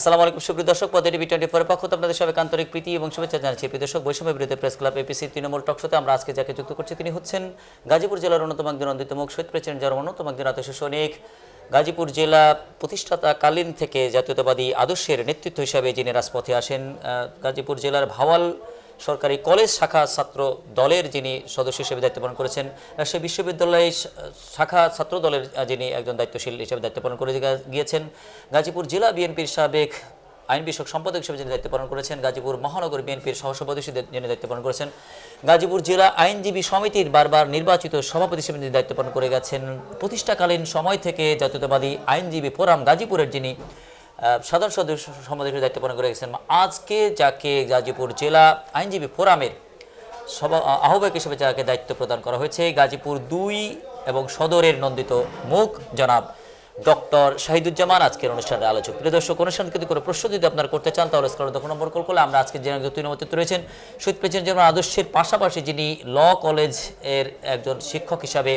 আসসালামু আলাইকুম, সুপ্রিয় দর্শক পদে টিভি টোয়েন্টি ফোর পক্ষ আপনাদের সবাইকে আন্তরিক প্রীতি এবং শুভেচ্ছা জানাচ্ছি। প্রিয় দর্শক, বৈষম্য বিরুদ্ধে প্রেস ক্লাব এপিসি তৃণমূল টকশোতে আমরা আজকে যাকে যুক্ত করছি তিনি হচ্ছেন গাজীপুর জেলার অন্যতম একজন মুখ শহীদ প্রেসিডেন্ট যার অন্যতম একজন আদর্শ সৈনিক। গাজীপুর জেলা প্রতিষ্ঠাতাকালীন থেকে জাতীয়তাবাদী আদর্শের নেতৃত্ব হিসাবে যিনি রাজপথে আসেন গাজীপুর জেলার ভাওয়াল সরকারি কলেজ শাখা ছাত্র দলের যিনি সদস্য হিসেবে দায়িত্ব পালন করেছেন রাজশাহী বিশ্ববিদ্যালয় শাখা ছাত্র দলের যিনি একজন দায়িত্বশীল হিসেবে দায়িত্ব পালন করে গিয়েছেন, গাজীপুর জেলা বিএনপির সাবেক আইন বিষয়ক সম্পাদক হিসেবে যিনি দায়িত্ব পালন করেছেন, গাজীপুর মহানগর বিএনপির সহসভাপতি হিসেবে যিনি দায়িত্ব পালন করেছেন, গাজীপুর জেলা আইনজীবী সমিতির বারবার নির্বাচিত সভাপতি হিসেবে যিনি দায়িত্ব পালন করে গেছেন, প্রতিষ্ঠাকালীন সময় থেকে জাতীয়তাবাদী আইনজীবী ফোরাম গাজীপুরের যিনি সাধারণ সদস্য হিসেবে দায়িত্ব পালন করে গেছেন আজকে যাকে গাজীপুর জেলা আইনজীবী ফোরামের সভা আহ্বায়ক হিসেবে যাকে দায়িত্ব প্রদান করা হয়েছে, গাজীপুর দুই এবং সদরের নন্দিত মুখ, জনাব ডক্টর শাহিদুজ্জামান আজকের অনুষ্ঠানের আলোচক। প্রিয় দর্শক অনুষ্ঠান কিন্তু কোনো প্রশ্ন যদি আপনারা করতে চান, তাহলে স্কোর দশ নম্বর কল করলে আমরা আজকে যে দুই নম্বর রয়েছেন, শহীদ প্রেসিডেন্ট আদর্শের পাশাপাশি যিনি ল কলেজের একজন শিক্ষক হিসাবে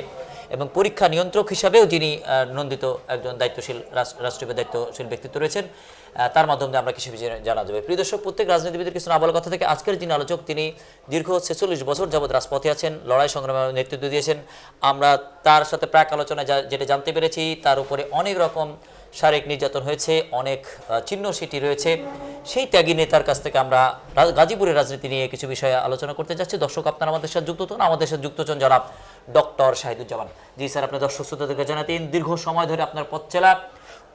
এবং পরীক্ষা নিয়ন্ত্রক হিসাবেও যিনি নন্দিত একজন দায়িত্বশীল রাষ্ট্রীয় দায়িত্বশীল ব্যক্তিত্ব রয়েছেন তার মাধ্যমে আমরা কিছু বিষয়ে জানা যাবে। প্রিয় দর্শক, প্রত্যেক রাজনীতিবিদের কিছু না বলার কথা থেকে আজকের যিনি আলোচক, তিনি দীর্ঘ ছেচল্লিশ বছর যাবৎ রাজপথে আছেন, লড়াই সংগ্রামে নেতৃত্ব দিয়েছেন। আমরা তার সাথে প্রাক আলোচনায় যেটা জানতে পেরেছি, তার উপরে অনেক রকম শারীরিক নির্যাতন হয়েছে, অনেক চিহ্ন সেটি রয়েছে। সেই ত্যাগী নেতার কাছ থেকে আমরা গাজীপুরের রাজনীতি নিয়ে কিছু বিষয়ে আলোচনা করতে যাচ্ছি। দর্শক, আপনারা আমাদের সাথে যুক্ত হন আমাদের সাথে যুক্ত হন জনাব ডক্টর শাহিদুজ্জামান। জি স্যার, আপনার দর্শক শ্রোতাদেরকে জানাতেন দীর্ঘ সময় ধরে আপনার পথ চলা।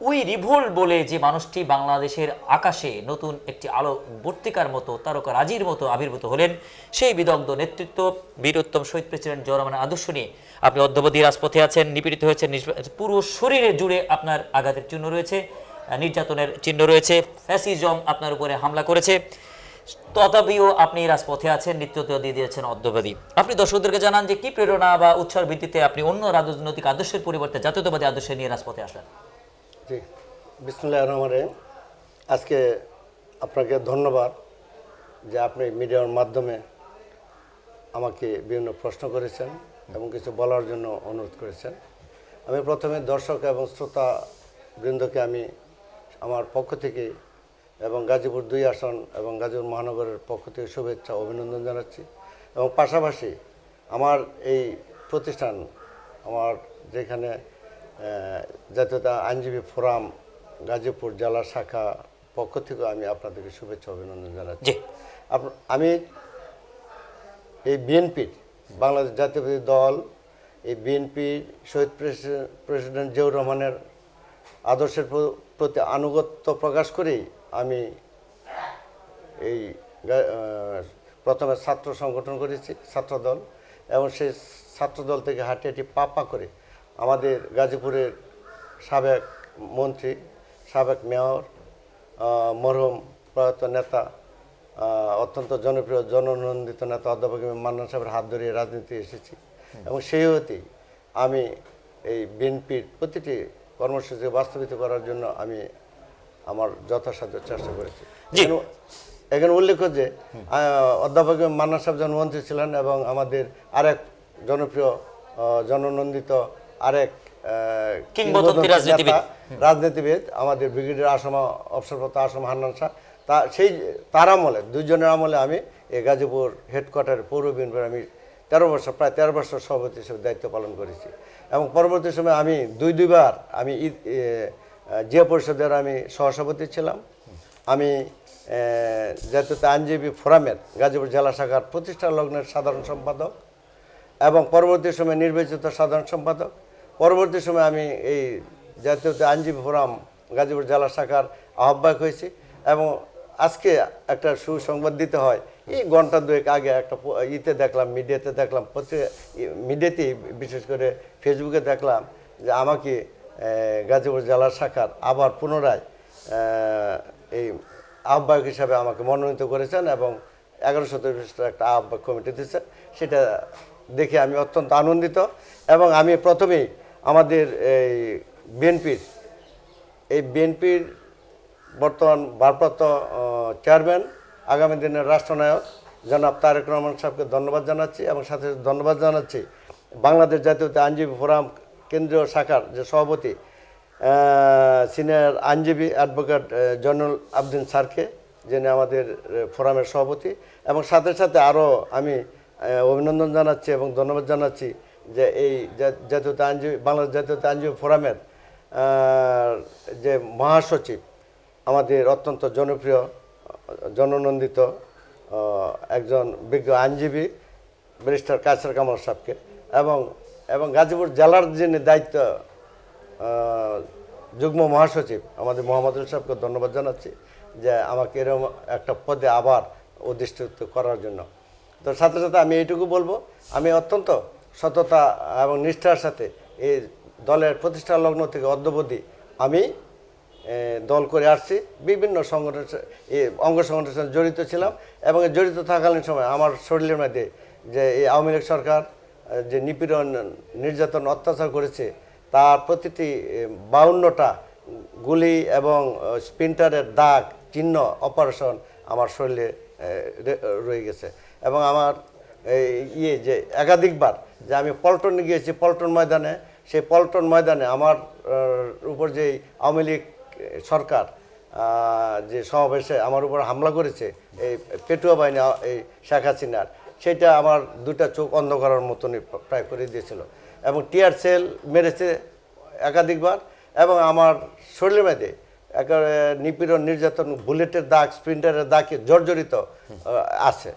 ওই রিভোল বলে যে মানুষটি বাংলাদেশের আকাশে নতুন একটি আলো বর্তিকার মতো, তারকা রাজির মতো আবির্ভূত হলেন, সেই বিদগ্ধ নেতৃত্ব বীরোত্তম শহীদ প্রেসিডেন্ট জিয়া আদর্শ নিয়ে। আপনি অদ্যবধি রাজপথে আছেন, নিপীড়িত হয়েছেন পুরো শরীরে জুড়ে আপনার আঘাতের চিহ্ন রয়েছে, নির্যাতনের চিহ্ন রয়েছে, ফ্যাসিজম আপনার উপরে হামলা করেছে। তথাপিও আপনি রাজপথে আছেন নিত্যত দিয়ে দিয়েছেন অদ্যবধি। আপনি দর্শকদেরকে জানান যে কি প্রেরণা বা উৎসার ভিত্তিতে আপনি অন্য রাজনৈতিক আদর্শের পরিবর্তে জাতীয়তাবাদী আদর্শ নিয়ে রাজপথে আসলেন। জি বিসমুল্লাহ আজকে আপনাকে ধন্যবাদ যে আপনি মিডিয়ার মাধ্যমে আমাকে বিভিন্ন প্রশ্ন করেছেন এবং কিছু বলার জন্য অনুরোধ করেছেন। আমি প্রথমে দর্শক এবং শ্রোতা বৃন্দকে আমি আমার পক্ষ থেকে এবং গাজীপুর দুই আসন এবং গাজীপুর মহানগরের পক্ষ থেকে শুভেচ্ছা, অভিনন্দন জানাচ্ছি। এবং পাশাপাশি আমার এই প্রতিষ্ঠান, আমার যেখানে জাতীয়তা আইনজীবী ফোরাম গাজীপুর জেলা শাখা পক্ষ থেকে আমি আপনাদেরকে শুভেচ্ছা অভিনন্দন জানাচ্ছি। আপ- আমি এই বিএনপির বাংলাদেশ জাতীয়বাদী দল এই বিএনপির শহীদ প্রেসি- প্রেসিডেন্ট জিয়াউর রহমানের আদর্শের প্রতি আনুগত্য প্রকাশ করেই আমি এই প্রথমে ছাত্র সংগঠন করেছি ছাত্রদল এবং সেই ছাত্রদল থেকে হাঁটি হাঁটি পা পা করে আমাদের গাজীপুরের সাবেক মন্ত্রী সাবেক মেয়র মরহম প্রয়াত নেতা অত্যন্ত জনপ্রিয় জননন্দিত নেতা অধ্যাপক মান্নান সাহেবের হাত ধরে রাজনীতি এসেছি এবং সেই হতেই আমি এই বিএনপির প্রতিটি কর্মসূচি বাস্তবিত করার জন্য আমি আমার যথাসাধ্য চেষ্টা করেছি। এখানে- উল্লেখ্য যে অধ্যাপক মান্না সাহেব যখন মন্ত্রী ছিলেন এবং আমাদের আরেক জনপ্রিয় জননন্দিত আরেক কিংবদন্তি রাজনীতিবিদ। রাজনীতিবিদ আমাদের ব্রিগেডের আসম অবসরপ্রাপ্ত আসম হান্নান শাহ। তা সেই তার আমলে দুইজনের আমলে আমি এই গাজীপুর হেডকোয়ার্টার পৌর বিএনপির আমি তেরো বছর প্রায় তেরো বছর সভাপতি হিসেবে দায়িত্ব পালন করেছি। এবং পরবর্তী সময় আমি দুই দুইবার আমি জিয়া পরিষদের আমি সহসভাপতি ছিলাম। আমি জাতীয় আইনজীবী ফোরামের গাজীপুর জেলা শাখার প্রতিষ্ঠা লগ্নের সাধারণ সম্পাদক এবং পরবর্তী সময় নির্বাচিত সাধারণ সম্পাদক। পরবর্তী সময় আমি এই জাতীয় আইনজীবী ফোরাম, গাজীপুর জেলা শাখার আহ্বায়ক হয়েছি এবং আজকে একটা সুসংবাদ দিতে হয়। এই ঘণ্টা দুয়েক আগে একটা ইতে দেখলাম, মিডিয়াতে দেখলাম পত্রিকা মিডিয়াতেই বিশেষ করে ফেসবুকে দেখলাম যে আমাকে গাজীপুর জেলা শাখার আবার পুনরায় এই আহ্বায়ক হিসাবে আমাকে মনোনীত করেছেন এবং এগারোশো বিশিষ্ট একটা আহ্বায়ক কমিটি দিচ্ছেন সেটা দেখে আমি অত্যন্ত আনন্দিত এবং আমি প্রথমেই আমাদের এই বিএনপির এই বিএনপির বর্তমান ভারপ্রাপ্ত চেয়ারম্যান, আগামী দিনের রাষ্ট্রনায়ক জনাব তারেক রহমান সাহেবকে ধন্যবাদ জানাচ্ছি এবং সাথে ধন্যবাদ জানাচ্ছি বাংলাদেশ জাতীয় আইনজীবী ফোরাম কেন্দ্রীয় শাখার যে সভাপতি সিনিয়র আইনজীবী অ্যাডভোকেট জয়নুল আবদিন স্যারকে, যিনি আমাদের ফোরামের সভাপতি এবং সাথে সাথে আরও আমি অভিনন্দন জানাচ্ছি এবং ধন্যবাদ জানাচ্ছি যে এই জাতীয় আইনজীবী বাংলাদেশ জাতীয় আইনজীবী ফোরামের যে মহাসচিব, আমাদের অত্যন্ত জনপ্রিয়, জননন্দিত একজন বিজ্ঞ আইনজীবী, ব্যারিস্টার কায়সার কামাল সাহেবকে এবং এবং গাজীপুর জেলার যিনি দায়িত্ব যুগ্ম মহাসচিব, আমাদের মোহাম্মদুল সাহেবকে ধন্যবাদ জানাচ্ছি যে আমাকে এরকম একটা পদে আবার অধিষ্ঠিত করার জন্য। তো সাথে সাথে আমি এইটুকু বলব, আমি অত্যন্ত সততা এবং নিষ্ঠার সাথে এই দলের প্রতিষ্ঠা লগ্ন থেকে অদ্যবধি আমি দল করে আসছি। বিভিন্ন সংগঠন অঙ্গ সংগঠনের সাথে জড়িত ছিলাম এবং জড়িত থাকালীন সময় আমার শরীরের মধ্যে যে এই আওয়ামী লীগ সরকার যে নিপীড়ন নির্যাতন অত্যাচার করেছে, তার প্রতিটি বাউন্নটা গুলি এবং স্পিন্টারের দাগ, চিহ্ন, অপারেশন আমার শরীরে রয়ে গেছে। এবং আমার ইয়ে যে একাধিকবার যে আমি পল্টনে গিয়েছি, পল্টন ময়দানে। সেই পল্টন ময়দানে আমার উপর যে আওয়ামী লীগ সরকার যে সমাবেশে আমার উপর হামলা করেছে, এই পেটুয়া বাহিনী, এই শেখ হাসিনার, সেটা আমার দুটা চোখ অন্ধ করার মতনই প্রায় করে দিয়েছিল। এবং টিয়ার সেল মেরেছে একাধিকবার এবং আমার শরীরের মধ্যে একেবারে নিপীড়ন, নির্যাতন, বুলেটের দাগ, স্প্রিন্টারের দাগে জর্জরিত আছে।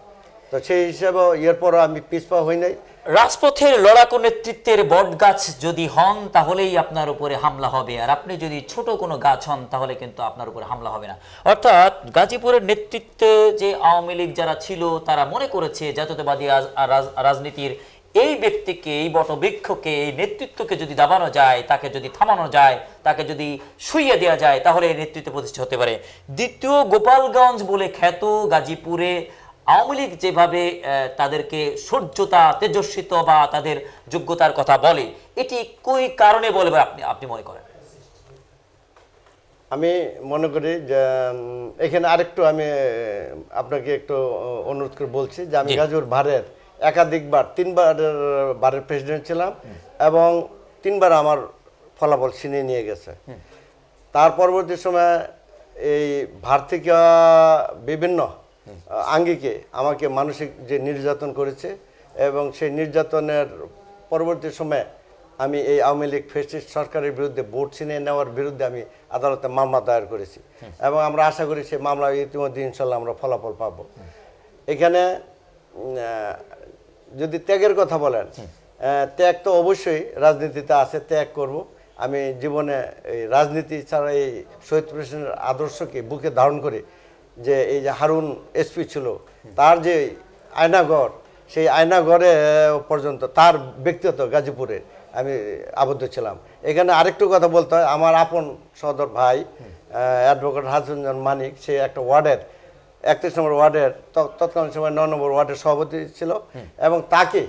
তো সেই হিসাবে এরপরও আমি পিছপা হই নাই। রাজপথের লড়াকু নেতৃত্বের বটগাছ যদি হন, তাহলেই আপনার উপরে হামলা হবে। আর আপনি যদি ছোট কোনো গাছ হন, তাহলে কিন্তু আপনার উপরে হামলা হবে না। অর্থাৎ গাজীপুরের নেতৃত্বে যে আওয়ামী লীগ যারা ছিল, তারা মনে করেছে জাতীয়তাবাদী রাজ- রাজ- রাজনীতির এই ব্যক্তিকে, এই বটবৃক্ষকে, এই নেতৃত্বকে যদি দাবানো যায়, তাকে যদি থামানো যায়, তাকে যদি শুইয়ে দেওয়া যায়, তাহলে এই নেতৃত্ব প্রতিষ্ঠা হতে পারে। দ্বিতীয় গোপালগঞ্জ বলে খ্যাত গাজীপুরে আওয়ামী লীগ যেভাবে তাদেরকে সহ্যতা তেজস্বিত বা তাদের যোগ্যতার কথা বলে এটি কই কারণে বলে বলে আপনি আপনি মনে করেন? আমি মনে করি যে এখানে আরেকটু আমি আপনাকে একটু অনুরোধ করে বলছি যে আমি জি। গাজীপুর ভারের একাধিকবার তিনবার বারের প্রেসিডেন্ট ছিলাম এবং তিনবার আমার ফলাফল ছিনিয়ে নিয়ে গেছে। তার পরবর্তী সময় এই ভার থেকে বিভিন্ন আঙ্গিকে আমাকে মানসিক যে নির্যাতন করেছে এবং সেই নির্যাতনের পরবর্তী সময়ে আমি এই আওয়ামী লীগ ফেসিস্ট সরকারের বিরুদ্ধে ভোট ছিনিয়ে নেওয়ার বিরুদ্ধে আমি আদালতে মামলা দায়ের করেছি। এবং আমরা আশা করি সেই মামলা ইতিমধ্যে ইনশাল্লাহ আমরা ফলাফল পাব। এখানে যদি ত্যাগের কথা বলেন ত্যাগ তো অবশ্যই রাজনীতিতে আছে ত্যাগ করব। আমি জীবনে এই রাজনীতি ছাড়া এই শহীদ প্রেসিডেন্টের আদর্শকে বুকে ধারণ করে যে এই যে হারুন এসপি ছিল তার যে আয়নাঘর সেই আহ, পর্যন্ত তার ব্যক্তিগত গাজীপুরে আমি আবদ্ধ ছিলাম। এখানে আরেকটু কথা বলতে হয় আমার আপন সদর ভাই অ্যাডভোকেট হাসুনজন মানিক সে একটা ওয়ার্ডের একত্রিশ নম্বর ওয়ার্ডের তৎকালীন সময় নয় নম্বর ওয়ার্ডের সভাপতি ছিল এবং তাকে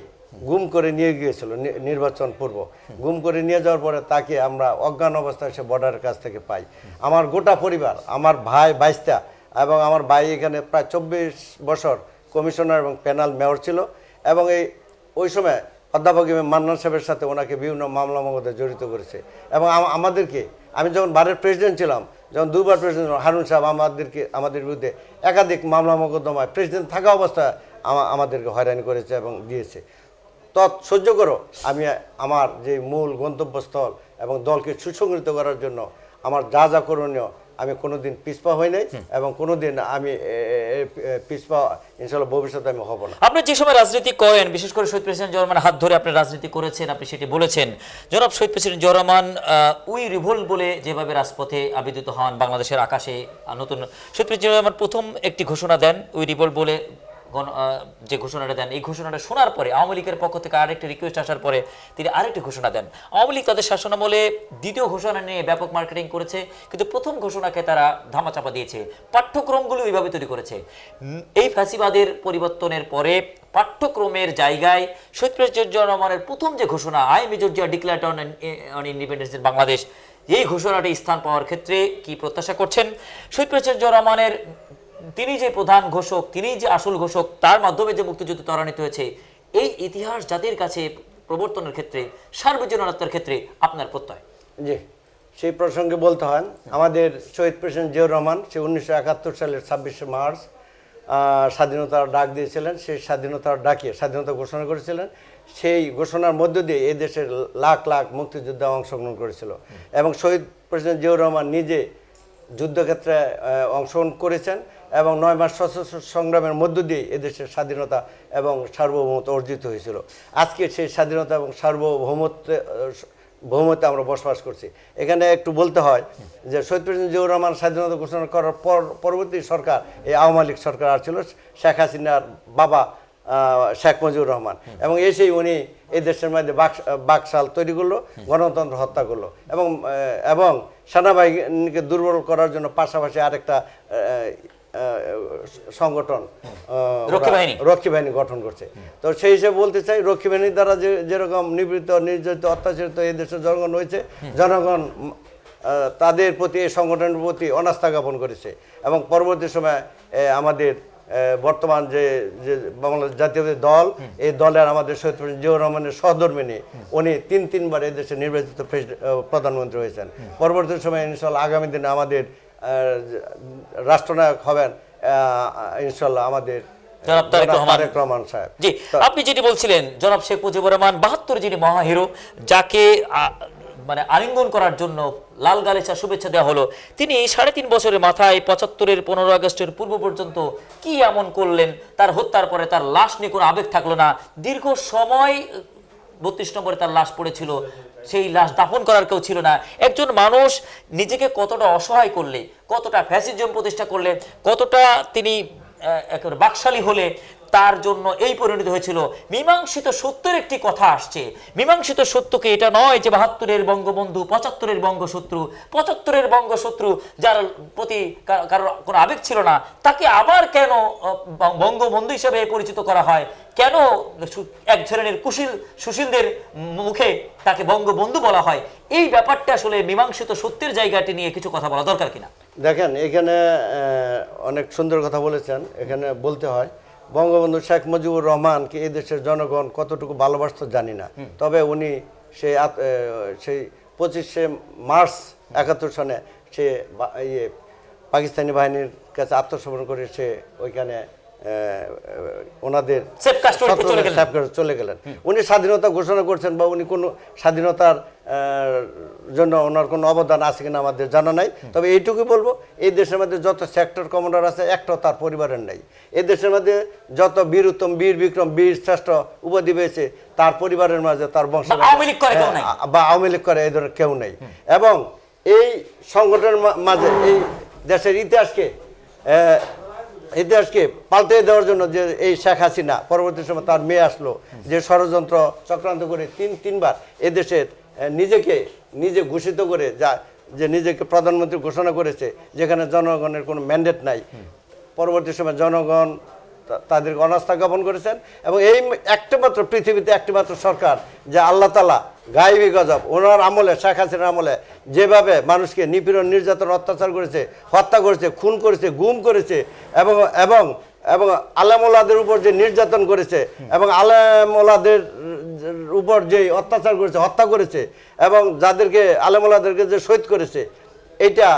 গুম করে নিয়ে গিয়েছিল নির্বাচন পূর্ব। গুম করে নিয়ে যাওয়ার পরে তাকে আমরা অজ্ঞান অবস্থায় সে বর্ডারের কাছ থেকে পাই। আমার গোটা পরিবার আমার ভাই বাইশটা এবং আমার ভাই এখানে প্রায় চব্বিশ বছর কমিশনার এবং প্যানেল মেয়র ছিল এবং এই, ওই সময় অধ্যাপক এ মান্নান সাহেবের সাথে ওনাকে বিভিন্ন মামলা মগদে জড়িত করেছে। এবং আমাদেরকে, আমি যখন বারের প্রেসিডেন্ট ছিলাম, যখন দুবার প্রেসিডেন্ট হারুন সাহেব আমাদেরকে, আমাদের বিরুদ্ধে একাধিক মামলা মোকদ্দমায় প্রেসিডেন্ট থাকা অবস্থায় আমা- আমাদেরকে হয়রানি করেছে এবং দিয়েছে। তৎ সহ্য করো, আমি আমার যে মূল গন্তব্যস্থল এবং দলকে সুসংগঠিত করার জন্য আমার যা যা করণীয় আমি কোনোদিন পিছপা হই নাই এবং কোনোদিন আমি এ, এ, এ, পিছপা ইনশাল্লাহ ভবিষ্যতে আমি হব না। আপনি যে সময় রাজনীতি করেন বিশেষ করে শহীদ প্রেসিডেন্ট জরমান হাত ধরে আপনি রাজনীতি করেছেন আপনি সেটি বলেছেন। জনাব শহীদ প্রেসিডেন্ট জরমান উই রিভল বলে যেভাবে রাজপথে আবিদিত হন বাংলাদেশের আকাশে নতুন শহীদ প্রেসিডেন্ট জরমান প্রথম একটি ঘোষণা দেন উই রিভল বলে যে ঘোষণাটা দেন, এই ঘোষণাটা শোনার পরে আওয়ামী লীগের পক্ষ থেকে আরেকটি রিকোয়েস্ট আসার পরে তিনি আরেকটি ঘোষণা দেন। আওয়ামী লীগ তাদের শাসনামলে দ্বিতীয় ঘোষণা নিয়ে ব্যাপক মার্কেটিং করেছে, কিন্তু প্রথম ঘোষণাকে তারা ধামাচাপা দিয়েছে। পাঠ্যক্রমগুলো ওইভাবে তৈরি করেছে। এই ফ্যাসিবাদের পরিবর্তনের পরে পাঠ্যক্রমের জায়গায় শহীদ প্রেসিডেন্ট জিয়া রহমানের প্রথম যে ঘোষণা, I major Zia declare on on independence in Bangladesh, এই ঘোষণাটি স্থান পাওয়ার ক্ষেত্রে কি প্রত্যাশা করছেন? শহীদ রহমানের তিনি যে প্রধান ঘোষক, তিনি যে আসল ঘোষক, তার মাধ্যমে যে মুক্তিযুদ্ধ ত্বরান্বিত হয়েছে, এই ইতিহাস জাতির কাছে প্রবর্তনের ক্ষেত্রে সার্বজনীনতার ক্ষেত্রে আপনার প্রত্যয়? জি, সেই প্রসঙ্গে বলতে হয়, আমাদের শহীদ প্রেসিডেন্ট জিয়াউর রহমান, সে উনিশশো একাত্তর সালের ছাব্বিশে মার্চ স্বাধীনতার ডাক দিয়েছিলেন, সেই স্বাধীনতার ডাকে স্বাধীনতা ঘোষণা করেছিলেন, সেই ঘোষণার মধ্য দিয়ে এই দেশের লাখ লাখ মুক্তিযোদ্ধা অংশগ্রহণ করেছিল। এবং শহীদ প্রেসিডেন্ট জিয়াউর রহমান নিজে যুদ্ধক্ষেত্রে অংশগ্রহণ করেছেন এবং নয় মাস সশস্ত্র সংগ্রামের মধ্য দিয়ে এদেশের স্বাধীনতা এবং সার্বভৌমত্ব অর্জিত হয়েছিল। আজকে সেই স্বাধীনতা এবং সার্বভৌমত্ব ভৌমতে আমরা বসবাস করছি। এখানে একটু বলতে হয় যে শহীদ প্রেসিডেন্ট জিয়াউর রহমান স্বাধীনতা ঘোষণা করার পর, পরবর্তী সরকার, এই আওয়ামী লীগ সরকার আর ছিল শেখ হাসিনার বাবা শেখ মুজিবুর রহমান। এবং এসেই উনি এই দেশের মধ্যে বাক- বাকশাল তৈরি করল, গণতন্ত্র হত্যা করল। এবং এবং সেনাবাহিনীকে দুর্বল করার জন্য পাশাপাশি আরেকটা সংগঠন রক্ষী বাহিনী। গঠন করছে। তো সেই হিসেবে বলতে চাই রক্ষী বাহিনীর দ্বারা যে যেরকম নিবৃত্ত নির্যাতিত অত্যাচারিত এই দেশের জনগণ হয়েছে জনগণ তাদের প্রতি এই সংগঠনের প্রতি অনাস্থা জ্ঞাপন করেছে এবং পরবর্তী সময় আমাদের বর্তমান যে যে বাংলাদেশ জাতীয় দল এই দলের আমাদের প্রেসিডেন্ট জিয়াউর রহমানের সহধর্মিনী উনি তিন তিনবার এই দেশে নির্বাচিত প্রধানমন্ত্রী হয়েছেন। পরবর্তী সময় ইনশাল্লাহ আগামী দিনে আমাদের রাষ্ট্রনায়ক হবেন ইনশাল্লাহ আমাদের জনাব তারেক রহমান। সাহেব জি আপনি যেটি বলছিলেন জনাব শেখ মুজিবুর রহমান বাহাত্তর যিনি মহাহিরো যাকে মানে আলিঙ্গন করার জন্য লাল গালিচা শুভেচ্ছা দেওয়া হলো তিনি সাড়ে তিন বছরের মাথায় পঁচাত্তরের পনেরো আগস্টের পূর্ব পর্যন্ত কি এমন করলেন তার হত্যার পরে তার লাশ নিয়ে কোনো আবেগ থাকল না দীর্ঘ সময় বত্রিশ নম্বরে তার লাশ পড়েছিল সেই লাশ দাফন করার কেউ ছিল না। একজন মানুষ নিজেকে কতটা অসহায় করলে, কতটা ফ্যাসিজম প্রতিষ্ঠা করলে, কতটা তিনি বাকশালী হলে তার জন্য এই পরিণত হয়েছিল। মীমাংসিত সত্যের একটি কথা আসছে। মীমাংসিত সত্যকে এটা নয় যে বাহাত্তরের বঙ্গবন্ধু, পঁচাত্তরের বঙ্গশত্রু পঁচাত্তরের বঙ্গশত্রু যার প্রতি কারোর কোনো আবেগ ছিল না, তাকে আবার কেন বঙ্গবন্ধু হিসেবে পরিচিত করা হয়? কেন এক ধরনের কুশীল, সুশীলদের মুখে তাকে বঙ্গবন্ধু বলা হয়? এই ব্যাপারটা আসলে মীমাংসিত সত্যের জায়গাটি নিয়ে কিছু কথা বলা দরকার কিনা? দেখেন, এখানে অনেক সুন্দর কথা বলেছেন। এখানে বলতে হয় বঙ্গবন্ধু শেখ মুজিবুর রহমানকে এই দেশের জনগণ কতটুকু ভালোবাসত জানি না। তবে উনি সেই সেই পঁচিশে মার্চ একাত্তর সনে সে ইয়ে পাকিস্তানি বাহিনীর কাছে আত্মসমর্পণ করে সে ওইখানে ওনাদের চলে গেলেন। উনি স্বাধীনতা ঘোষণা করছেন বা উনি কোনো স্বাধীনতার জন্য ওনার কোনো অবদান আছে কিনা আমাদের জানা নাই। তবে এইটুকুই বলব এই দেশের মধ্যে যত সেক্টর কমান্ডার আছে একটাও তার পরিবারের নেই। এই দেশের মধ্যে যত বীর উত্তম বীর বিক্রম বীর শ্রেষ্ঠ উপাধি পেয়েছে তার পরিবারের মাঝে তার বংশ বা আওয়ামী লীগ করে কেউ নাই। আ- বা আওয়ামী লীগ করে এই ধরনের কেউ নেই। এবং এই সংগঠনের মাঝে এই দেশের ইতিহাসকে ইতিহাসকে পাল্টে দেওয়ার জন্য যে এই শেখ হাসিনা পরবর্তী সময় তার মেয়ে আসলো, যে ষড়যন্ত্র চক্রান্ত করে তিন, তিনবার এদেশের নিজেকে, নিজে ঘোষিত করে যা, যে নিজেকে প্রধানমন্ত্রী ঘোষণা করেছে, যেখানে জনগণের কোনো ম্যান্ডেট নাই। পরবর্তী সময় জনগণ তাদেরকে অনাস্থা জ্ঞাপন করেছেন এবং এই একটিমাত্র পৃথিবীতে একটিমাত্র সরকার যে আল্লাহ তালা গাইবি গজব, ওনার আমলে, শেখ হাসিনার আমলে যেভাবে মানুষকে নিপীড়ন, নির্যাতন, অত্যাচার করেছে, হত্যা করেছে, খুন করেছে, গুম করেছে এবং এবং এবং আলেমোলাদের উপর যে নির্যাতন করেছে এবং আলেমোলাদের উপর যে অত্যাচার করেছে, হত্যা করেছে এবং যাদেরকে আলেমোলাদেরকে যে শহীদ করেছে এটা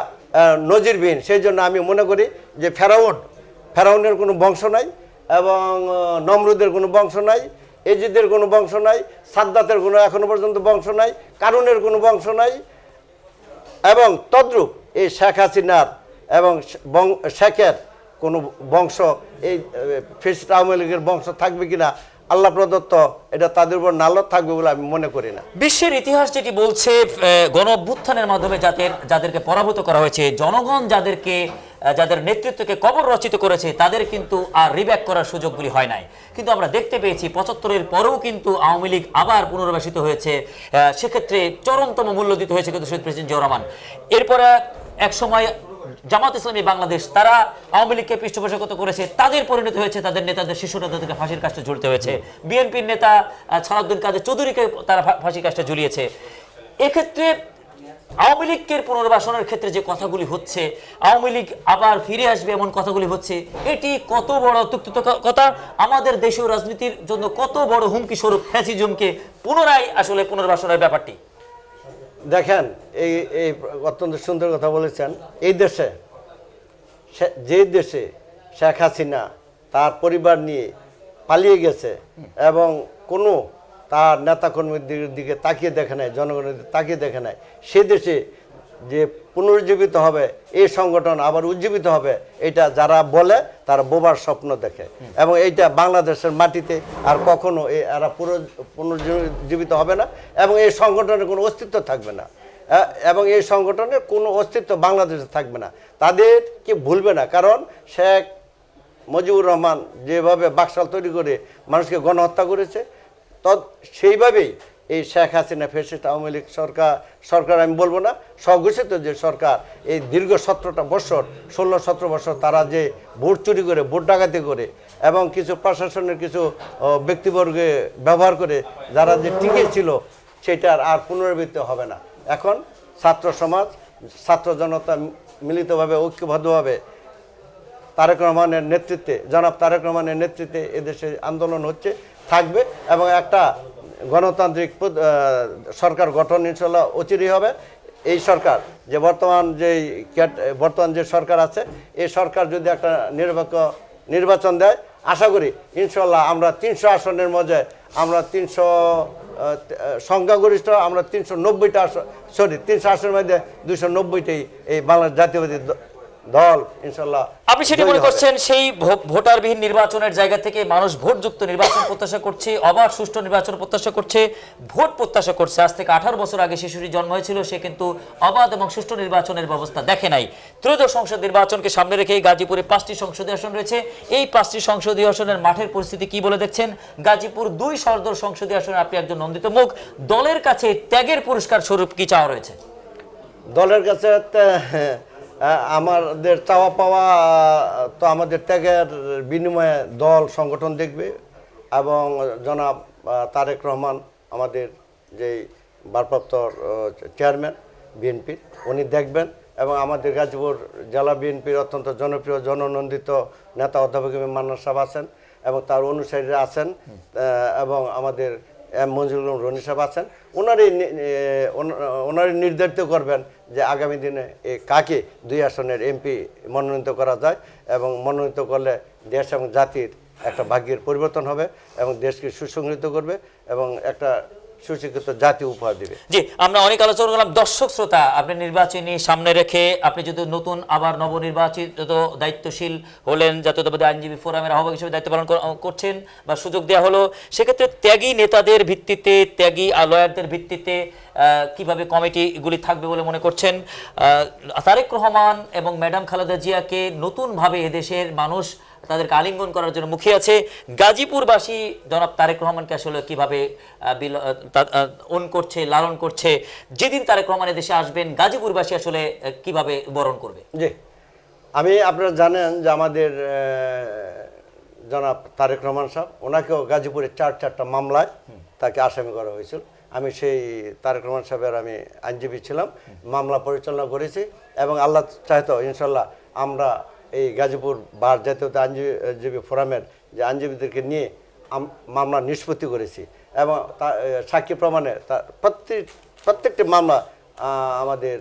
নজিরবিহীন। সেই জন্য আমি মনে করি যে ফেরাউন, ফেরাউনের কোনো বংশ নাই। এবং নমরুদের কোনো বংশ নাই, এজিদের কোনো বংশ নাই, সাদ্দাতের কোনো এখনও পর্যন্ত বংশ নাই, কারুনের কোনো বংশ নাই। এবং তদ্রুপ এই শেখ হাসিনার এবং শেখের কোনো বংশ, এই ফিস্ট আওয়ামী লীগের বংশ থাকবে কিনা আল্লাহ প্রদত্ত, এটা তাদের উপর নালত থাকবে বলে আমি মনে করি না। বিশ্বের ইতিহাস যেটি বলছে গণ অভ্যুত্থানের মাধ্যমে যাদের, যাদেরকে পরাভূত করা হয়েছে, জনগণ যাদেরকে যাদের নেতৃত্বকে কবর রচিত করেছে, তাদের কিন্তু আর রিব্যাক করার সুযোগগুলি হয় নাই। কিন্তু আমরা দেখতে পেয়েছি, পঁচাত্তরের পরেও কিন্তু আওয়ামী লীগ আবার পুনর্বাসিত হয়েছে সেক্ষেত্রে চরমতম মূল্য দিতে হয়েছে কিন্তু শহীদ প্রেসিডেন্ট জিয়াউর রহমান। এরপরে এক সময় জামাত ইসলামী বাংলাদেশ তারা আওয়ামী লীগকে পৃষ্ঠপোষকতা করেছে তাদের পরিণত হয়েছে তাদের নেতাদের শিশু নেতাদেরকে ফাঁসির কাজটা ঝুলতে হয়েছে। বিএনপির নেতা আহ, সালাউদ্দিন কাদের চৌধুরীকে তারা ফাঁসির কাজটা ঝুলিয়েছে। এক্ষেত্রে আওয়ামী লীগের পুনর্বাসনের ক্ষেত্রে যে কথাগুলি হচ্ছে আওয়ামী লীগ আবার ফিরে আসবে এমন কথাগুলি হচ্ছে এটি কত বড় অত্যুক্ত কথা। আমাদের দেশীয় রাজনীতির জন্য কত বড় হুমকি স্বরূপ ফ্যাসিজমকে পুনরায় আসলে পুনর্বাসনের ব্যাপারটি। দেখেন, এই এই অত্যন্ত সুন্দর কথা বলেছেন। এই দেশে যে দেশে শেখ হাসিনা তার পরিবার নিয়ে পালিয়ে গেছে এবং কোনো তার নেতাকর্মীর দিকে- দিকে তাকিয়ে দেখে নেয় জনগণের দিকে তাকিয়ে দেখে নেয় সে দেশে যে পুনরুজ্জীবিত হবে এই সংগঠন আবার উজ্জীবিত হবে, এটা যারা বলে তারা বোবার স্বপ্ন দেখে। এবং এইটা বাংলাদেশের মাটিতে আর কখনো এরা পুনর্জীবিত হবে না এবং এই সংগঠনের কোনো অস্তিত্ব থাকবে না। এবং এই সংগঠনের কোনো অস্তিত্ব বাংলাদেশে থাকবে না। তাদেরকে ভুলবে না, কারণ শেখ মুজিবুর রহমান যেভাবে বাকশাল তৈরি করে মানুষকে গণহত্যা করেছে, তদ সেইভাবেই এই শেখ হাসিনা ফেসিস্ট আওয়ামী লীগ সরকার সরকার আমি বলব না, স্বঘোষিত যে সরকার, এই দীর্ঘ সতেরোটা বছর, ষোলো সতেরো বছর তারা যে ভোট চুরি করে, ভোট ডাকাতি করে, এবং কিছু প্রশাসনের কিছু ব্যক্তিবর্গে ব্যবহার করে যারা যে টিকে ছিল, সেটার আর পুনরাবৃত্তি হবে না। এখন ছাত্র সমাজ, ছাত্র জনতা মিলিতভাবে, ঐক্যবদ্ধভাবে তারেক রহমানের নেতৃত্বে, জনাব তারেক রহমানের নেতৃত্বে এদেশে আন্দোলন হচ্ছে, থাকবে, এবং একটা গণতান্ত্রিক সরকার গঠন ইনশাল্লাহ অচিরই হবে। এই সরকার, যে বর্তমান যে বর্তমান যে সরকার আছে, এই সরকার যদি একটা নিরপেক্ষ নির্বাচন দেয়, আশা করি ইনশাল্লাহ আমরা তিনশো আসনের মধ্যে আমরা তিনশো সংখ্যাগরিষ্ঠ, আমরা তিনশো নব্বইটা আসন, সরি, তিনশো আসনের মধ্যে দুশো নব্বইটাই এই বাংলাদেশ জাতীয়বাদী দল ইনশাল্লাহ আপনি সেটি মনে করছেন সেই ভোটারবিহীন নির্বাচনের জায়গা থেকে মানুষ ভোটযুক্ত নির্বাচন প্রত্যাশা করছে অবাধ সুষ্ঠু নির্বাচন প্রত্যাশা করছে ভোট প্রত্যাশা করছে। আজ থেকে আঠারো বছর আগে শিশুটি জন্ম হয়েছিল সে কিন্তু অবাধ এবং সুষ্ঠু নির্বাচনের ব্যবস্থা দেখে নাই। ত্রয়োদশ সংসদ নির্বাচনকে সামনে রেখে গাজীপুরে পাঁচটি সংসদীয় আসন রয়েছে। এই পাঁচটি সংসদীয় আসনের মাঠের পরিস্থিতি কি বলে দেখছেন? গাজীপুর দুই সরদর সংসদীয় আসনে আপনি একজন নন্দিত মুখ। দলের কাছে ত্যাগের পুরস্কার স্বরূপ কি চাওয়া রয়েছে? দলের কাছে আমাদের চাওয়া পাওয়া তো আমাদের ত্যাগের বিনিময়ে দল, সংগঠন দেখবে এবং জনাব তারেক রহমান আমাদের যেই ভারপ্রাপ্ত চেয়ারম্যান বিএনপির উনি দেখবেন এবং আমাদের গাজীপুর জেলা বিএনপির অত্যন্ত জনপ্রিয়, জননন্দিত নেতা অধ্যাপক এম মান্নার সাহেব আছেন এবং তার অনুসারীরা আছেন এবং আমাদের এম মঞ্জুর রনি সাহেব আছেন, ওনারই ওনারই নির্ধারিত করবেন যে আগামী দিনে কাকে দুই আসনের এমপি মনোনীত করা যায় এবং মনোনীত করলে দেশ এবং জাতির একটা ভাগ্যের পরিবর্তন হবে এবং দেশকে সুসংহৃত করবে এবং একটা সুশিক্ষিত জাতি উপহার দিবে। জি, আমরা অনেক আলোচনা করলাম। দর্শক শ্রোতা, আপনি নির্বাচনী সামনে রেখে আপনি যদি নতুন, আবার নবনির্বাচিত দায়িত্বশীল হলেন, জাতীয়তাবাদী আইনজীবী ফোরামের আহ্বায়ক হিসেবে দায়িত্ব পালন করছেন বা সুযোগ দেওয়া হলো, সেক্ষেত্রে ত্যাগী নেতাদের ভিত্তিতে, ত্যাগী লয়ারদের ভিত্তিতে কীভাবে কমিটিগুলি থাকবে বলে মনে করছেন? তারেক রহমান এবং ম্যাডাম খালেদা জিয়াকে নতুনভাবে এদেশের মানুষ তাদেরকে আলিঙ্গন করার জন্য মুখিয়ে আছে। গাজীপুরবাসী জনাব তারেক রহমানকে আসলে কীভাবে ওন করছে লালন করছে যেদিন তারেক রহমান দেশে আসবেন গাজীপুরবাসী আসলে কীভাবে বরণ করবে? জি। আমি আপনারা জানেন যে আমাদের জনাব তারেক রহমান সাহেব ওনাকেও গাজীপুরের চার চারটা মামলায় তাকে আসামি করা হয়েছিল। আমি সেই তারেক রহমান সাহেবের আমি আইনজীবী ছিলাম। মামলা পরিচালনা করেছি এবং আল্লাহ চাইতো ইনশাল্লাহ আমরা এই গাজীপুর বার জাতীয় আইনজীবী ফোরামের যে আইনজীবীদেরকে নিয়ে মামলা নিষ্পত্তি করেছি এবং তা সাক্ষী প্রমাণে তার প্রত্যেক প্রত্যেকটি মামলা আমাদের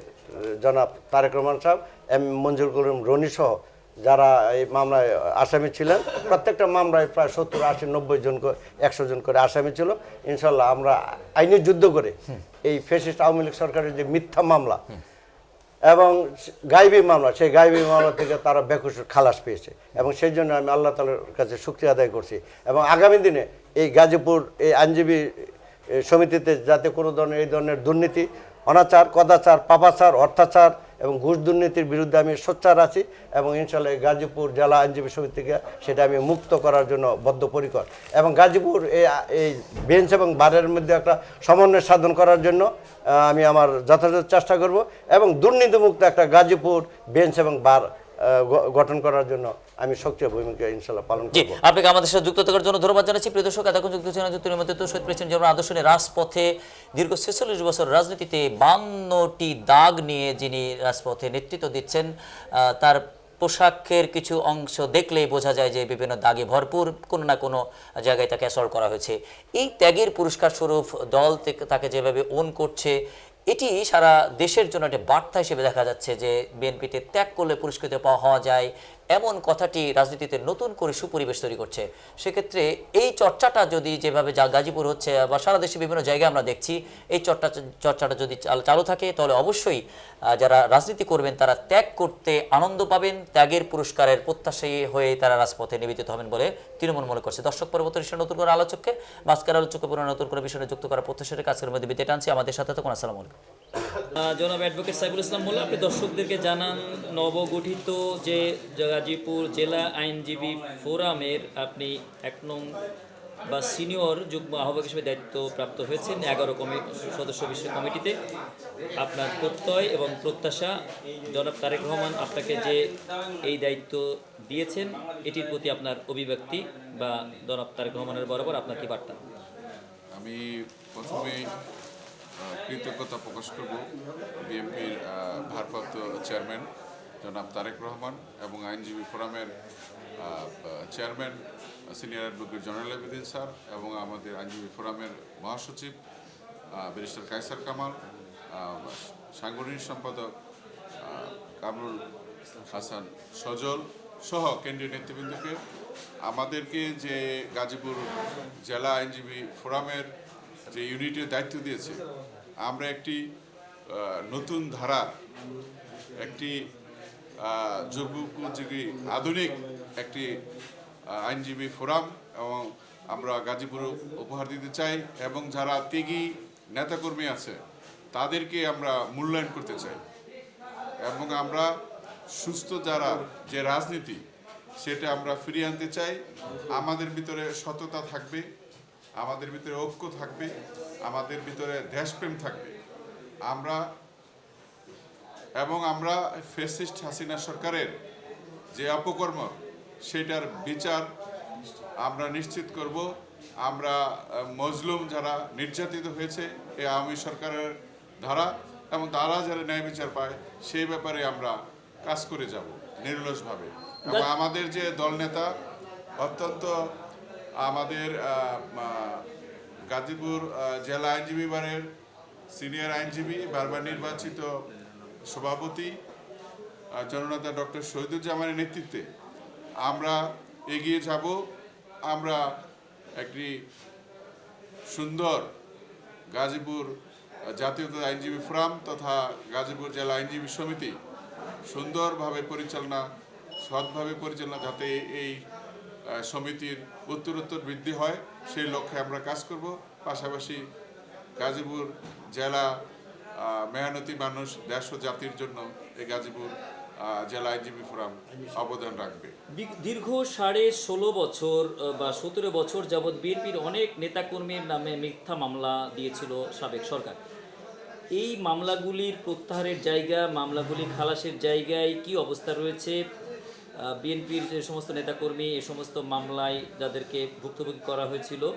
জনাব তারেক রহমান সাহেব এম মঞ্জুর করিম রনি সহ যারা এই মামলায় আসামি ছিলেন প্রত্যেকটা মামলায় প্রায় সত্তর আশি নব্বই জন করে একশো জন করে আসামি ছিল। ইনশাল্লাহ আমরা আইনি যুদ্ধ করে এই ফেসিস্ট আওয়ামী লীগ সরকারের যে মিথ্যা মামলা এবং গাইবি মামলা, সেই গাইবি মামলা থেকে তারা বেকুশ খালাস পেয়েছে। এবং সেই জন্য আমি আল্লাহ তালার কাছে শক্তি আদায় করছি। এবং আগামী দিনে এই গাজীপুর, এই আইনজীবী সমিতিতে যাতে কোনো ধরনের, এই ধরনের দুর্নীতি, অনাচার, কদাচার, পাপাচার, অত্যাচার এবং ঘুষ দুর্নীতির বিরুদ্ধে আমি সোচ্চার আছি এবং ইনশাল্লাহ গাজীপুর জেলা আইনজীবী সমিতি থেকে সেটা আমি মুক্ত করার জন্য বদ্ধপরিকর। এবং গাজীপুর এই এই বেঞ্চ এবং বারের মধ্যে একটা সমন্বয় সাধন করার জন্য আমি আমার যথাযথ চেষ্টা করব এবং দুর্নীতিমুক্ত একটা গাজীপুর বেঞ্চ এবং বার গঠন করার জন্য আমি সক্রিয় ভূমিকা ইনশাল্লাহ পালন করব। আপনাকে আমাদের সাথে যুক্ত থাকার জন্য ধন্যবাদ জানাচ্ছি। প্রিয় দর্শক এতক্ষণ যুক্ত ছিলেন যুক্ত নিয়মিত শহীদ প্রেসিডেন্ট যেমন আদর্শ নিয়ে রাজপথে দীর্ঘ ছেচল্লিশ বছর রাজনীতিতে বান্নটি দাগ নিয়ে যিনি রাজপথে নেতৃত্ব দিচ্ছেন তার পোশাকের কিছু অংশ দেখলেই বোঝা যায় যে বিভিন্ন দাগে ভরপুর কোনো না কোনো জায়গায় তাকে অ্যাসল্ট করা হয়েছে। এই ত্যাগের পুরস্কার স্বরূপ দল থেকে তাকে যেভাবে ওন করছে এটি সারা দেশের জন্য একটা বার্তা হিসেবে দেখা যাচ্ছে যে বিএনপিতে ত্যাগ করলে পুরস্কৃত পাওয়া হওয়া যায় এমন কথাটি রাজনীতিতে নতুন করে সুপরিবেশ তৈরি করছে। সেক্ষেত্রে এই চর্চাটা যদি যেভাবে যা গাজীপুর হচ্ছে বা সারা দেশে বিভিন্ন জায়গায় আমরা দেখছি, এই চর্চা, চর্চাটা যদি চালু থাকে, তাহলে অবশ্যই যারা রাজনীতি করবেন, তারা ত্যাগ করতে আনন্দ পাবেন, ত্যাগের পুরস্কারের প্রত্যাশী হয়ে তারা রাজপথে নিবেদিত হবেন বলে তৃণমূল মনে করছে। দর্শক পরবর্তী বিষয়ে নতুন করে আলোচককে মাস্কার আলোচককে পুরো নতুন করে বিষয়ে যুক্ত করার প্রত্যাশী রেখে আজকের মধ্যে বিদায় টানছি। আমাদের সাথে থাকুন, আসসালামু আলাইকুম। জনাব অ্যাডভোকেট সাইফুল ইসলাম মোল্লা, আপনি দর্শকদেরকে জানান নবগঠিত যে গাজীপুর জেলা আইনজীবী ফোরামের আপনি এক নং বা সিনিয়র যুগ্ম আহ্বায়ক হিসেবে দায়িত্ব প্রাপ্ত হয়েছেন এগারো কমি, সদস্য বিশিষ্ট কমিটিতে। আপনার প্রত্যয় এবং প্রত্যাশা, জনাব তারেক রহমান আপনাকে যে এই দায়িত্ব দিয়েছেন, এটির প্রতি আপনার অভিব্যক্তি বা জনাব তারেক রহমানের বরাবর আপনার কি বার্তা? আমি প্রথমে কৃতজ্ঞতা প্রকাশ করব বিএনপির ভারপ্রাপ্ত চেয়ারম্যান। জনাব তারেক রহমান এবং আইনজীবী ফোরামের chairman, senior advocate general Abedin sir এবং আমাদের আইনজীবী ফোরামের মহাসচিব ব্যারিস্টার কায়সার কামাল সাংগঠনিক সম্পাদক কামরুল হাসান সজল সহ কেন্দ্রীয় নেতৃবৃন্দকে। আমাদেরকে যে গাজীপুর জেলা আইনজীবী ফোরামের যে ইউনিটের দায়িত্ব দিয়েছে, আমরা একটি নতুন ধারা একটি যুগোপযোগী আধুনিক একটি আইনজীবী ফোরাম এবং আমরা গাজীপুর উপহার দিতে চাই এবং যারা ত্যাগী নেতাকর্মী আছে, তাদেরকে আমরা মূল্যায়ন করতে চাই। এবং আমরা সুস্থ যারা যে রাজনীতি, সেটা আমরা ফিরিয়ে আনতে চাই। আমাদের ভিতরে সততা থাকবে, আমাদের ভিতরে ঐক্য থাকবে, আমাদের ভিতরে দেশপ্রেম থাকবে। আমরা এবং আমরা ফেসিস্ট হাসিনা সরকারের যে অপকর্ম সেটার বিচার আমরা নিশ্চিত করব। আমরা মজলুম যারা নির্যাতিত হয়েছে এই আওয়ামী সরকারের ধারা এবং তারা যারা ন্যায় বিচার পায় সেই ব্যাপারে আমরা কাজ করে যাব নির্লসভাবে। এবং আমাদের যে দলনেতা অত্যন্ত আমাদের গাজীপুর জেলা আইনজীবী বারের সিনিয়র আইনজীবী বারবার নির্বাচিত সভাপতি জননেতা ডক্টর শহীদুজ্জামানের নেতৃত্বে আমরা এগিয়ে যাব। আমরা একটি সুন্দর গাজীপুর জাতীয়তা আইনজীবী ফোরাম তথা গাজীপুর জেলা আইনজীবী সমিতি সুন্দরভাবে পরিচালনা, সৎভাবে পরিচালনা যাতে এই সমিতির উত্তরোত্তর বৃদ্ধি হয়, সেই লক্ষ্যে আমরা কাজ করব। পাশাপাশি গাজীপুর জেলা মেহনতি মানুষ দেশ ও জাতির জন্য এই গাজীপুর জেলা আইনজীবী ফোরাম অবদান রাখবে। দীর্ঘ- সাড়ে ষোলো বছর বা সতেরো বছর যাবৎ বিএনপির অনেক নেতাকর্মীর নামে মিথ্যা মামলা দিয়েছিল সাবেক সরকার। এই মামলাগুলির প্রত্যাহারের জায়গা, মামলাগুলি খালাসের জায়গায় কি অবস্থা রয়েছে? বিএনপির যে সমস্ত নেতাকর্মী এই সমস্ত মামলায় যাদেরকে ভুক্তভোগী করা হয়েছিল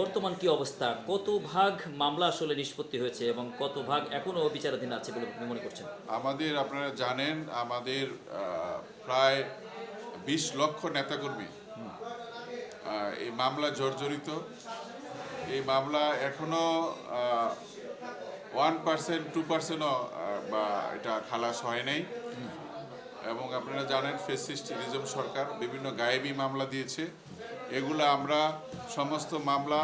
বর্তমান কি অবস্থা? কত ভাগ মামলা আসলে নিষ্পত্তি হয়েছে এবং কত ভাগ এখনও বিচারাধীন আছে বলে আপনি মনে করছেন? আমাদের আপনারা জানেন, আমাদের প্রায় বিশ লক্ষ নেতাকর্মী এই মামলা জর্জরিত। এই মামলা এখনও ওয়ান পার্সেন্ট, টু পার্সেন্টও বা এটা খালাস হয় নাই। এবং আপনারা জানেন, ফেসিস্ট রিজম সরকার বিভিন্ন গায়েবী মামলা দিয়েছে। এগুলো আমরা সমস্ত মামলা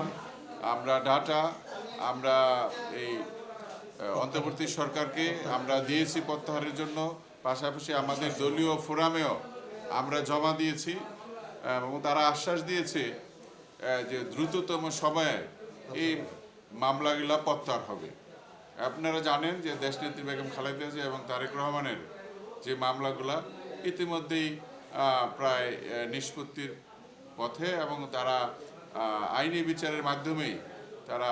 আমরা ডাটা, আমরা এই অন্তর্বর্তী সরকারকে আমরা দিয়েছি প্রত্যাহারের জন্য। পাশাপাশি আমাদের দলীয় ফোরামেও আমরা জমা দিয়েছি, এবং তারা আশ্বাস দিয়েছে যে দ্রুততম সময়ে এই মামলাগুলো প্রত্যাহার হবে। আপনারা জানেন যে দেশনেত্রী বেগম খালেদা জিয়া এবং তারেক রহমানের যে মামলাগুলা, ইতিমধ্যেই প্রায় নিষ্পত্তির পথে এবং তারা আইনি বিচারের মাধ্যমেই তারা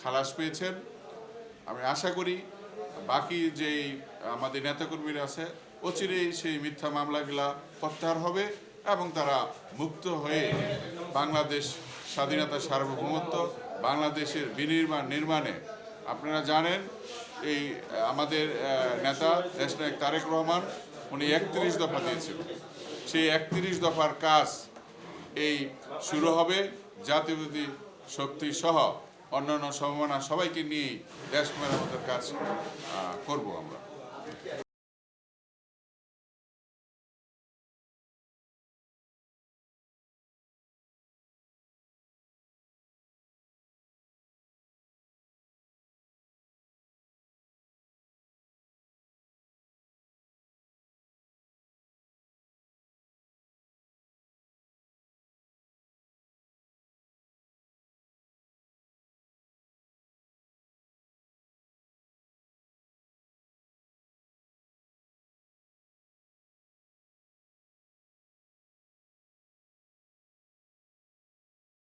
খালাস পেয়েছেন। আমি আশা করি বাকি যেই আমাদের নেতাকর্মীরা আছে অচিরেই সেই মিথ্যা মামলাগুলা প্রত্যাহার হবে এবং তারা মুক্ত হয়ে বাংলাদেশ স্বাধীনতা সার্বভৌমত্ব, বাংলাদেশের বিনির্মাণ নির্মাণে, আপনারা জানেন, এই, আমাদের নেতা দেশনায়ক তারেক রহমান, উনি একত্রিশ দফা দিয়েছিল সেই একত্রিশ দফার কাজ এই শুরু হবে জাতীয়বাদী শক্তি সহ অন্যান্য সম্ভাবনা সবাইকে নিয়েই দেশ মেরামতের কাজ করব আমরা।